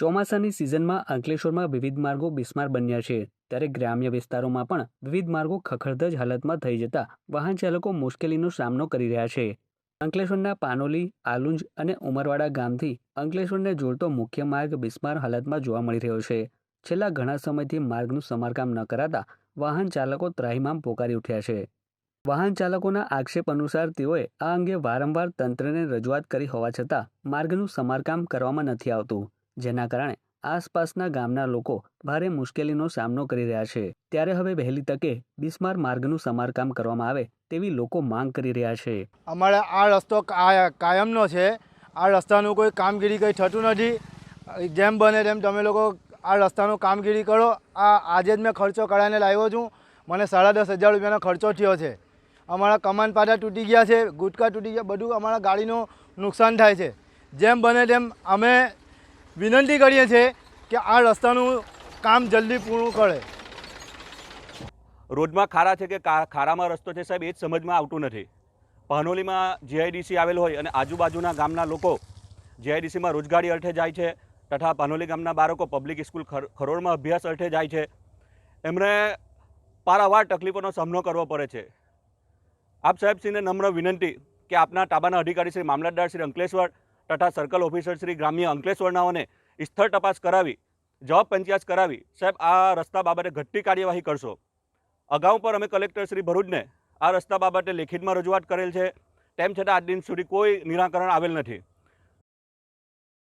ચોમાસાની સિઝનમાં અંકલેશ્વરમાં વિવિધ માર્ગો બિસ્માર બન્યા છે. ત્યારે ગ્રામ્ય વિસ્તારોમાં પણ વિવિધ માર્ગો ખખડધજ હાલતમાં થઈ જતા વાહન ચાલકો મુશ્કેલીનો સામનો કરી રહ્યા છે. અંકલેશ્વરના પાનોલી, આલુંજ અને ઉમરવાડા ગામથી અંકલેશ્વરને જોડતો મુખ્ય માર્ગ બિસ્માર હાલતમાં જોવા મળી રહ્યો છે. છેલ્લા ઘણા સમયથી માર્ગનું સમારકામ ન કરાતા વાહન ચાલકો ત્રાહિમામ પોકારી ઉઠ્યા છે. વાહન ચાલકોના આક્ષેપ અનુસાર તેઓએ આ અંગે વારંવાર તંત્રને રજૂઆત કરી હોવા છતાં માર્ગનું સમારકામ કરવામાં નથી આવતું. જેના કારણે આસપાસના ગામના લોકો ભારે મુશ્કેલીનો સામનો કરી રહ્યા છે. ત્યારે હવે વહેલી તકે બિસ્માર માર્ગનું સમારકામ કરવામાં આવે તેવી લોકો માંગ કરી રહ્યા છે. અમારે આ રસ્તો કાયમનો છે. આ રસ્તાનું કોઈ કામગીરી કંઈ થતું નથી. જેમ બને તેમ તમે લોકો આ રસ્તાનું કામગીરી કરો. આ, આજે જ મેં ખર્ચો કરાવીને લાવ્યો છું. મને સાડા દસ હજાર રૂપિયાનો ખર્ચો થયો છે. અમારા કમાન પાટા તૂટી ગયા છે. ગુટકા તૂટી ગયા. બધું અમારા ગાડીનું નુકસાન થાય છે. જેમ બને તેમ અમે વિનંતી કરીએ છીએ કે આ રસ્તાનું કામ જલ્દી પૂરું કરે. રોડમાં ખારા છે કે ખારામાં રસ્તો છે સાહેબ, એ જ સમજમાં આવતું નથી. પાનોલીમાં જીઆઈડીસી આવેલ હોય અને આજુબાજુના ગામના લોકો જીઆઈડીસીમાં રોજગારી અર્થે જાય છે તથા પાનોલી ગામના બાળકો પબ્લિક સ્કૂલ ખર- ખરોડમાં અભ્યાસ અર્થે જાય છે. એમણે પારાવાર તકલીફોનો સામનો કરવો પડે છે. આપ સાહેબશ્રીને નમ્ર વિનંતી કે આપના તાબાના અધિકારી શ્રી, મામલતદાર શ્રી અંકલેશ્વર તથા સર્કલ ઓફિસર શ્રી ગ્રામ્ય અંકલેશ્વરનાઓને સ્થળ તપાસ કરાવી, જવાબ પંચાયત કરાવી. સાહેબ, આ રસ્તા બાબતે ઘટતી કાર્યવાહી કરશો. અગાઉ પર અમે કલેક્ટર શ્રી ભરૂચને આ રસ્તા બાબતે લેખિતમાં રજૂઆત કરેલ છે. તેમ છતાં આજ દિન સુધી કોઈ નિરાકરણ આવેલ નથી.